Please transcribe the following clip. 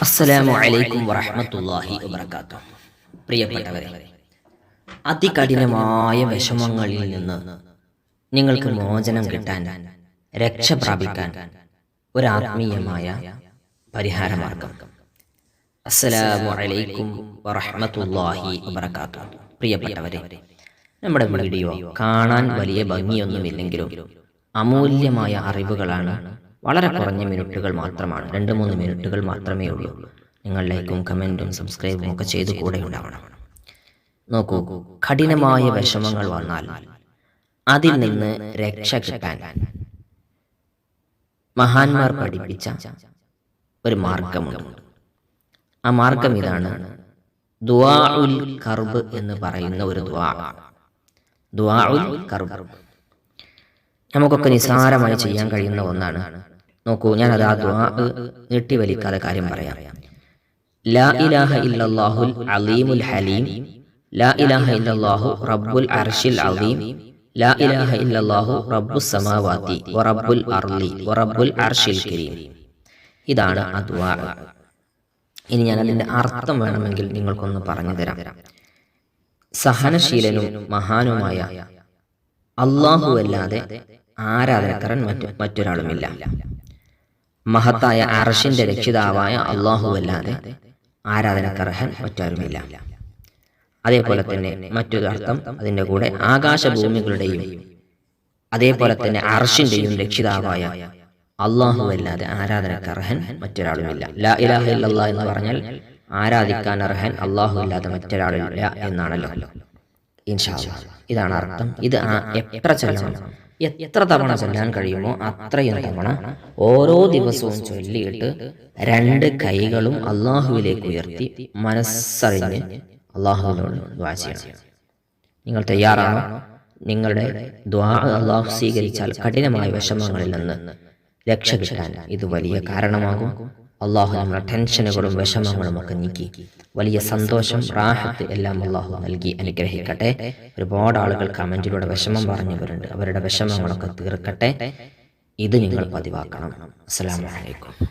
അസ്സലാമു അലൈക്കും വറഹ്മത്തുള്ളാഹി വബറകാത്തു പ്രിയപ്പെട്ടവരെ അതികഠിനമായ വിഷമങ്ങളിൽ നിന്ന് നിങ്ങൾക്ക് മോചനം കിട്ടാൻ രക്ഷ പ്രാപിക്കാൻ ഒരു ആത്മീയമായ പരിഹാരമാർഗം. അസ്സലാമു അലൈക്കും വറഹ്മത്തുള്ളാഹി വബറകാത്തു പ്രിയപ്പെട്ടവരെ നമ്മുടെ വീഡിയോ കാണാൻ വലിയ ഭംഗിയൊന്നുമില്ലെങ്കിലും അമൂല്യമായ അറിവുകളാണ് വളരെ കുറഞ്ഞ മിനിറ്റുകൾ മാത്രമാണ്. രണ്ട് മൂന്ന് മിനിറ്റുകൾ മാത്രമേ ഉള്ളൂ. നിങ്ങൾ ലൈക്കും കമന്റും സബ്സ്ക്രൈബും ഒക്കെ ചെയ്ത് കൂടെ ഉണ്ടാവണം. നോക്കൂ കഠിനമായ വിഷമങ്ങൾ വന്നാൽ അതിൽ നിന്ന് രക്ഷ കിട്ടാൻ മഹാന്മാർ പഠിപ്പിച്ച ഒരു മാർഗമുണ്ട്. ആ മാർഗം ഇതാണ് ദുവാ ഉൽ കർബ് എന്ന് പറയുന്ന ഒരു ദുആ. ഉൽ കർബ്. നമുക്കൊക്കെ നിസ്സാരമായി ചെയ്യാൻ കഴിയുന്ന ഒന്നാണ്. നോക്കൂ ഞാൻ അത് ആ ദുആ നീട്ടിവലിക്കാതെ കാര്യം പറയാം. ലാ ഇലാഹ ഇല്ലല്ലാഹുൽ അലീമുൽ ഹലീം ലാ ഇലാഹ ഇല്ലല്ലാഹു റബ്ബുൽ അർഷിൽ അലീം ലാ ഇലാഹ ഇല്ലല്ലാഹു റബ്ബു സമാവാതി വറബ്ബുൽ അർളി വറബ്ബുൽ അർഷിൽ കരീം. ഇതാണ് ആ ദുആ. ഇനി ഞാൻ അതിന്റെ അർത്ഥം വേണമെങ്കിൽ നിങ്ങൾക്കൊന്ന് പറഞ്ഞു തരാം. സഹനശീലനും മഹാനുമായ അള്ളാഹു അല്ലാതെ ആരാധനക്കാരൻ മറ്റു മറ്റൊരാളുമില്ല. മഹത്തായ അറഷിന്റെ രക്ഷിതാവായ അള്ളാഹു അല്ലാതെ ആരാധനക്കർഹൻ മറ്റാരുമില്ല. അതേപോലെ തന്നെ മറ്റൊരു അർത്ഥം അതിന്റെ കൂടെ ആകാശഭൂമികളുടെയും അതേപോലെ തന്നെ അർഷിന്റെയും രക്ഷിതാവായ അള്ളാഹു അല്ലാതെ ആരാധനക്കർഹൻ മറ്റൊരാളുമില്ല. ലാ ഇലാഹ ഇല്ലല്ലാ എന്ന് പറഞ്ഞാൽ ആരാധിക്കാൻ അർഹൻ അള്ളാഹു അല്ലാതെ മറ്റൊരാളില്ല എന്നാണല്ലോ. ഇതാണ് അർത്ഥം. ഇത് എത്ര ചൊല്ലണം? എത്ര തവണ ചൊല്ലാൻ കഴിയുമോ അത്രയും തവണ. ഓരോ ദിവസവും ചൊല്ലിയിട്ട് രണ്ട് കൈകളും അള്ളാഹുവിലേക്ക് ഉയർത്തി മനസ്സറിഞ്ഞ് അള്ളാഹുവിനോട് ദ്വാ ചെയ്യണം. നിങ്ങൾ തയ്യാറാണോ? നിങ്ങളുടെ ദ്വാ അള്ളാഹു സ്വീകരിച്ചാൽ കഠിനമായ വിഷമങ്ങളിൽ നിന്ന് രക്ഷ കിട്ടാൻ ഇത് വലിയ കാരണമാകും. അള്ളാഹു നമ്മുടെ ടെൻഷനുകളും വിഷമങ്ങളും ഒക്കെ നീക്കി. വലിയ സന്തോഷം റാഹത്ത് എല്ലാം അള്ളാഹു നൽകി. അനുഗ്രഹിക്കട്ടെ. ഒരുപാട് ആളുകൾ കമന്റിലൂടെ വിഷമം പറഞ്ഞവരുണ്ട് അവരുടെ വിഷമങ്ങളൊക്കെ തീർക്കട്ടെ. ഇത് നിങ്ങൾ പതിവാക്കണം. അസ്സാം അലൈക്കും.